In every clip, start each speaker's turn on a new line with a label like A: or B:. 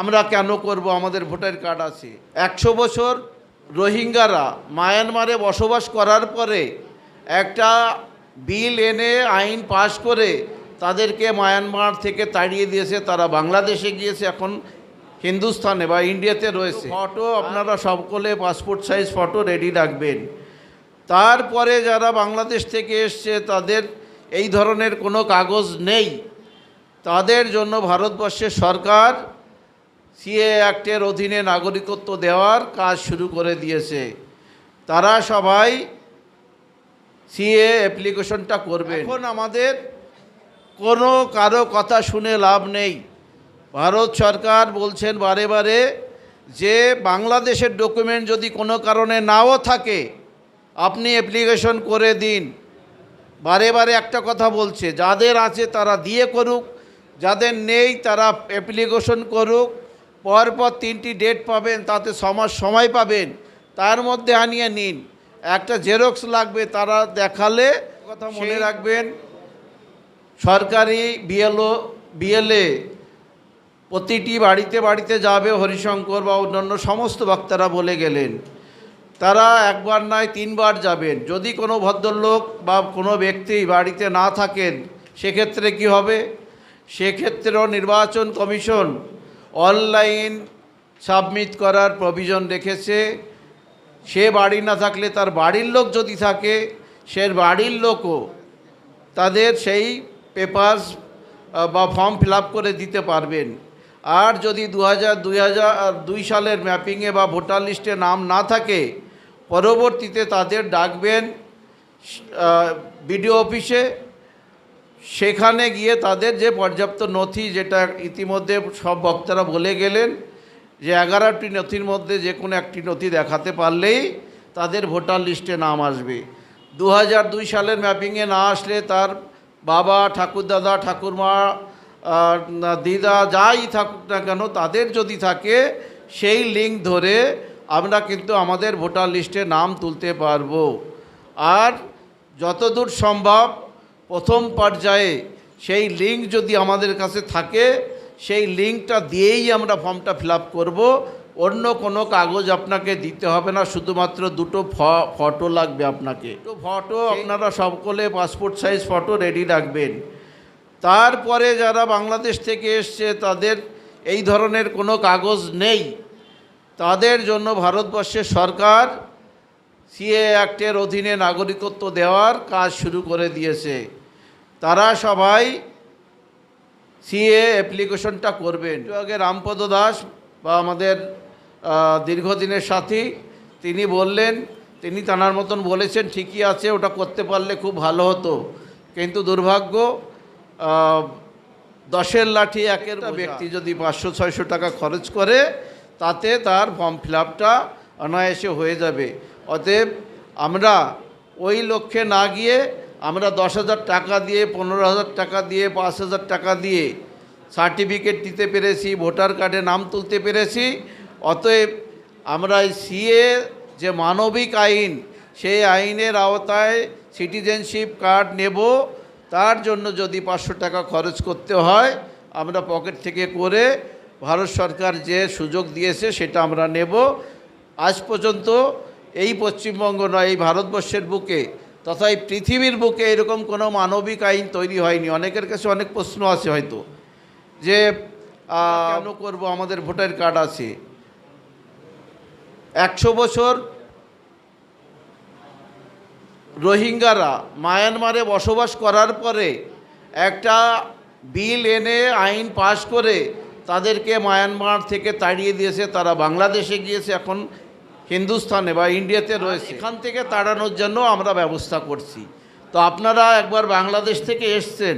A: আমরা কেন করব? আমাদের ভোটার কার্ড আছে। একশো বছর রোহিঙ্গারা মায়ানমারে বসবাস করার পরে একটা বিল এনে আইন পাশ করে তাদেরকে মায়ানমার থেকে তাড়িয়ে দিয়েছে। তারা বাংলাদেশে গিয়েছে, এখন হিন্দুস্থানে বা ইন্ডিয়াতে রয়েছে। ফটো আপনারা সকলে পাসপোর্ট সাইজ ফটো রেডি রাখবেন। তারপরে যারা বাংলাদেশ থেকে এসছে, তাদের এই ধরনের কোনো কাগজ নেই। তাদের জন্য ভারতবর্ষের সরকার সিএ অ্যাক্টের অধীনে নাগরিকত্ব দেওয়ার কাজ শুরু করে দিয়েছে। তারা সবাই সিএ অ্যাপ্লিকেশনটা করবে এখন আমাদের কোনো কারও কথা শুনে লাভ নেই। ভারত সরকার বলছেন বারে বারে যে বাংলাদেশের ডকুমেন্ট যদি কোনো কারণে নাও থাকে, আপনি অ্যাপ্লিকেশন করে দিন। বারে বারে একটা কথা বলছে, যাদের আছে তারা দিয়ে করুক, যাদের নেই তারা অ্যাপ্লিকেশন করুক। পরপর তিনটি ডেট পাবেন তাতে সমাজ সময় পাবেন। তার মধ্যে আনিয়ে নিন। একটা জেরক্স লাগবে তারা দেখালে কথা মনে রাখবেন। সরকারি বিএলও বিএলএ প্রতিটি বাড়িতে বাড়িতে যাবে হরিশঙ্কর বা অন্যান্য সমস্ত বক্তারা বলে গেলেন। তারা একবার নয় তিনবার যাবেন। যদি কোনো ভদ্রলোক বা কোনো ব্যক্তি বাড়িতে না থাকেন সেক্ষেত্রে কি হবে? সেক্ষেত্রেও নির্বাচন কমিশন অনলাইন সাবমিট করার প্রভিজন রেখেছে। সে বাড়ি না থাকলে তার বাড়ির লোক যদি থাকে, সে বাড়ির লোকও তাদের সেই পেপার্স বা ফর্ম ফিল করে দিতে পারবেন। আর যদি দু হাজার দুই হাজার দুই সালের ম্যাপিংয়ে বা ভোটার লিস্টে নাম না থাকে, পরবর্তীতে তাদের ডাকবেন বিডিও অফিসে। সেখানে গিয়ে তাদের যে পর্যাপ্ত নথি যেটা ইতিমধ্যে সব বক্তারা বলে গেলেন, যে এগারোটি নথির মধ্যে যে কোনো একটি নথি দেখাতে পারলেই তাদের ভোটার লিস্টে নাম আসবে। দু হাজার দুই সালের ম্যাপিংয়ে না আসলে তার বাবা, ঠাকুরদাদা, ঠাকুরমা দিদা যাই থাকুক না কেন, তাদের যদি থাকে, সেই লিঙ্ক ধরে আমরা কিন্তু আমাদের ভোটার লিস্টে নাম তুলতে পারব। আর যতদূর সম্ভব প্রথম পর্যায়ে সেই লিঙ্ক যদি আমাদের কাছে থাকে সেই লিঙ্কটা দিয়েই আমরা ফর্মটা ফিল আপ করব। অন্য কোনো কাগজ আপনাকে দিতে হবে না শুধুমাত্র দুটো ফ- ফটো লাগবে আপনাকে। তো ফটো আপনারা সকলে পাসপোর্ট সাইজ ফটো রেডি রাখবেন। তারপরে যারা বাংলাদেশ থেকে এসছে তাদের এই ধরনের কোনো কাগজ নেই। তাদের জন্য ভারতবর্ষের সরকার সিএ অ্যাক্টের অধীনে নাগরিকত্ব দেওয়ার কাজ শুরু করে দিয়েছে। তারা সবাই সিএ অ্যাপ্লিকেশনটা করবেন। আগে রামপদ দাস বা আমাদের দীর্ঘদিনের সাথী তিনি বললেন তিনি তানার মতন বলেছেন ঠিকই আছে ওটা করতে পারলে খুব ভালো হতো। কিন্তু দুর্ভাগ্য দশের লাঠি একের ব্যক্তি যদি পাঁচশো ছয়শো টাকা খরচ করে তাতে তার ফর্ম ফিল আপটা অনায়াসে হয়ে যাবে। অতএব আমরা ওই লক্ষ্যে না গিয়ে আমরা দশ হাজার টাকা দিয়ে, পনেরো হাজার টাকা দিয়ে, পাঁচ হাজার টাকা দিয়ে সার্টিফিকেট দিতে পেরেছি, ভোটার কার্ডে নাম তুলতে পেরেছি। অতএব আমরা সিএ যে মানবিক আইন, সেই আইনের আওতায় সিটিজেনশিপ কার্ড নেব। তার জন্য যদি পাঁচশো টাকা খরচ করতে হয়, আমরা পকেট থেকে করে ভারত সরকার যে সুযোগ দিয়েছে সেটা আমরা নেব। আজ পর্যন্ত এই পশ্চিমবঙ্গ নয়, এই ভারতবর্ষের বুকে তথা এই পৃথিবীর বুকে এরকম কোনো মানবিক আইন তৈরি হয়নি। অনেকের কাছে অনেক প্রশ্ন আছে হয়তো যে কেন করব? আমাদের ভোটার কার্ড আছে। একশো বছর রোহিঙ্গারা মায়ানমারে বসবাস করার পরে একটা বিল এনে আইন পাশ করে তাদেরকে মায়ানমার থেকে তাড়িয়ে দিয়েছে। তারা বাংলাদেশে গিয়েছে, এখন হিন্দুস্তানে বা ইন্ডিয়াতে রয়েছে। এখান থেকে তাড়ানোর জন্য আমরা ব্যবস্থা করছি। তো আপনারা একবার বাংলাদেশ থেকে এসছেন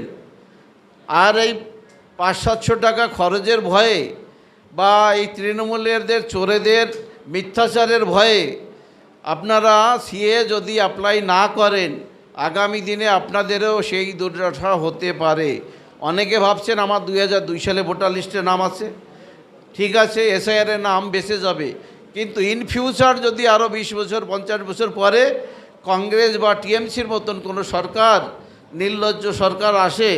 A: আর এই পাঁচ সাতশো টাকা খরচের ভয়ে বা এই তৃণমূলেরদের চোরেদের মিথ্যাচারের ভয়ে আপনারা সিএ যদি অ্যাপ্লাই না করেন আগামী দিনে আপনাদেরও সেই দুর্দশা হতে পারে। অনেকে ভাবছেন আমার দুই হাজার দুই সালে ভোটার লিস্টে নাম আছে। ঠিক আছে এসআইআরের নাম বেঁচে যাবে। কিন্তু ইন ফিউচার যদি আরও বিশ বছর পঞ্চাশ বছর পরে কংগ্রেস বা টিএমসির মতন কোনো সরকার নির্লজ্জ সরকার আসে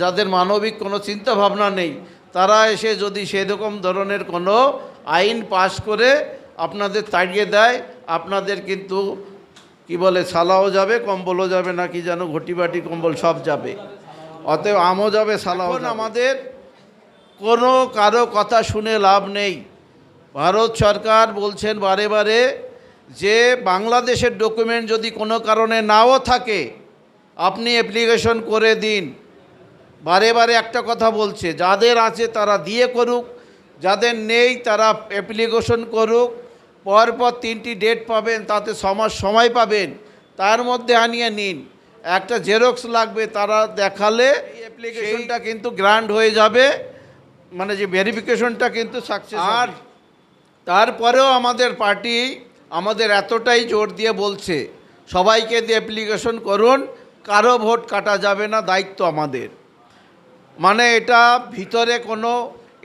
A: যাদের মানবিক কোনো চিন্তা ভাবনা নেই তারা এসে যদি সেরকম ধরনের কোনো আইন পাশ করে আপনাদের তাড়িয়ে দেয় আপনাদের কিন্তু কি বলে সালাও যাবে কম্বলও যাবে না কি যেন ঘটিবাটি কম্বল সব যাবে। অতএব আমও যাবে সালাও আমাদের কোনো কারও কথা শুনে লাভ নেই। ভারত সরকার বলছেন বারে বারে যে বাংলাদেশের ডকুমেন্ট যদি কোনো কারণে নাও থাকে আপনি অ্যাপ্লিকেশন করে দিন। বারে বারে একটা কথা বলছে যাদের আছে তারা দিয়ে করুক যাদের নেই তারা অ্যাপ্লিকেশন করুক পরপর তিনটি ডেট পাবেন তাতে সমাজ সময় পাবেন তার মধ্যে আনিয়ে নিন। একটা জেরক্স লাগবে তারা দেখালে অ্যাপ্লিকেশনটা কিন্তু গ্রান্ড হয়ে যাবে মানে যে ভেরিফিকেশনটা কিন্তু সাকসেস আর তারপরেও আমাদের পার্টি আমাদের এতটাই জোর দিয়ে বলছে, সবাইকে দিয়ে অ্যাপ্লিকেশন করুন, কারও ভোট কাটা যাবে না, দায়িত্ব আমাদের। মানে এটা ভিতরে কোনো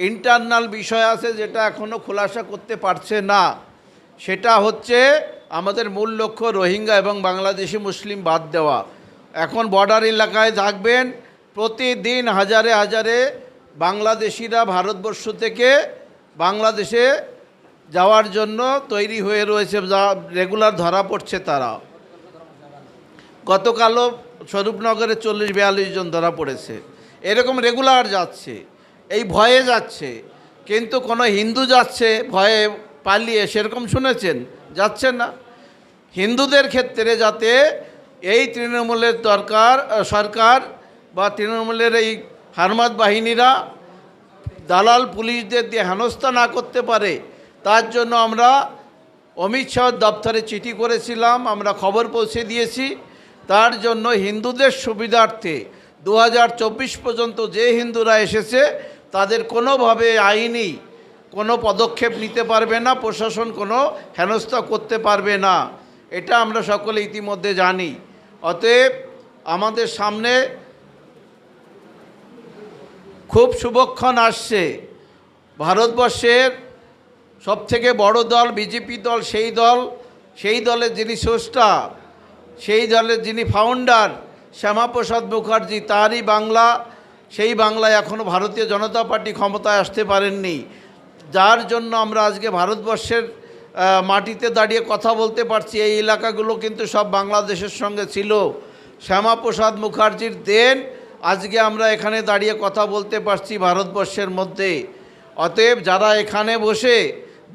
A: ইন্টারনাল বিষয় আছে যেটা এখনও খোলাসা করতে পারছে না। সেটা হচ্ছে আমাদের মূল লক্ষ্য রোহিঙ্গা এবং বাংলাদেশি মুসলিম বাদ দেওয়া। এখন বর্ডার এলাকায় থাকবেন, প্রতিদিন হাজারে হাজারে বাংলাদেশিরা ভারতবর্ষ থেকে বাংলাদেশে যাওয়ার জন্য তৈরি হয়ে রয়েছে, যা রেগুলার ধরা পড়ছে তারা। গতকালও স্বরূপনগরে চল্লিশ বিয়াল্লিশ জন ধরা পড়েছে। এরকম রেগুলার যাচ্ছে, এই ভয়ে যাচ্ছে। কিন্তু কোনো হিন্দু যাচ্ছে, ভয়ে পালিয়ে, সেরকম শুনেছেন? যাচ্ছে না। হিন্দুদের ক্ষেত্রে যাতে এই তৃণমূলের দরকার সরকার বা তৃণমূলের এই হারমাত বাহিনীরা দালাল পুলিশদের দিয়ে হেনস্থা না করতে পারে তার জন্য আমরা অমিত শাহ দপ্তরে চিঠি করেছিলাম, আমরা খবর পৌঁছে দিয়েছি। তার জন্য হিন্দুদের সুবিধার্থে দু হাজার চব্বিশ পর্যন্ত যে হিন্দুরা এসেছে, তাদের কোনোভাবে আইনি কোনো পদক্ষেপ নিতে পারবে না, প্রশাসন কোনো হেনস্থা করতে পারবে না। এটা আমরা সকলে ইতিমধ্যে জানি। অতএব আমাদের সামনে খুব শুভক্ষণ আসছে। ভারতবর্ষের সবথেকে বড় দল, বিজেপি দল, সেই দল, সেই দলের যিনি স্রষ্টা, সেই দলের যিনি ফাউন্ডার শ্যামাপ্রসাদ মুখার্জি, তারই বাংলা, সেই বাংলায় এখনও ভারতীয় জনতা পার্টি ক্ষমতায় আসতে পারেননি। যার জন্য আমরা আজকে ভারতবর্ষের মাটিতে দাঁড়িয়ে কথা বলতে পারছি, এই এলাকাগুলো কিন্তু সব বাংলাদেশের সঙ্গে ছিল। শ্যামাপ্রসাদ মুখার্জির দেন আজকে আমরা এখানে দাঁড়িয়ে কথা বলতে পারছি ভারতবর্ষের মধ্যে। অতএব যারা এখানে বসে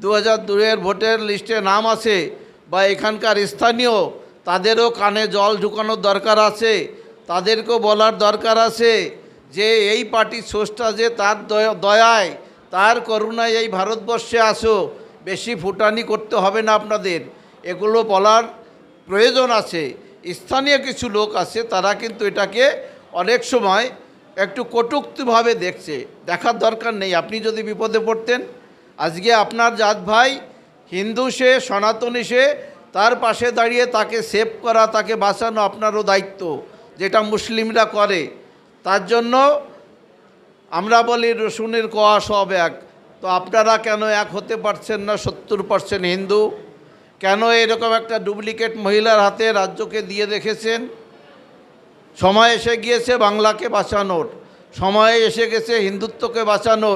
A: দু হাজার দুইয়ের ভোটের লিস্টে নাম আছে বা এখানকার স্থানীয়, তাদেরও কানে জল ঢুকানোর দরকার আছে, তাদেরকেও বলার দরকার আছে যে এই পার্টির স্রষ্টা যে তার দয়া- দয়ায়, তার করুণায় এই ভারতবর্ষে আসো, বেশি ফুটানি করতে হবে না আপনাদের। এগুলো বলার প্রয়োজন আছে। স্থানীয় কিছু লোক আছে, তারা কিন্তু এটাকে অনেক সময় একটু কটুক্তিভাবে দেখছে। দেখার দরকার নেই। আপনি যদি বিপদে পড়তেন আজকে আপনার জাত ভাই হিন্দু সে, সনাতনী সে, তার পাশে দাঁড়িয়ে তাকে সেভ করা, তাকে বাঁচানো আপনারও দায়িত্ব, যেটা মুসলিমরা করে। তার জন্য আমরা বলি রসুনের কোয়া সব এক। তো আপনারা কেন এক হতে পারছেন না, সত্তর পার্সেন্ট হিন্দু? কেন এরকম একটা ডুপ্লিকেট মহিলার হাতে রাজ্যকে দিয়ে রেখেছেন? সময় এসে গিয়েছে বাংলাকে বাঁচানোর। সময় এসে গেছে হিন্দুত্বকে বাঁচানোর।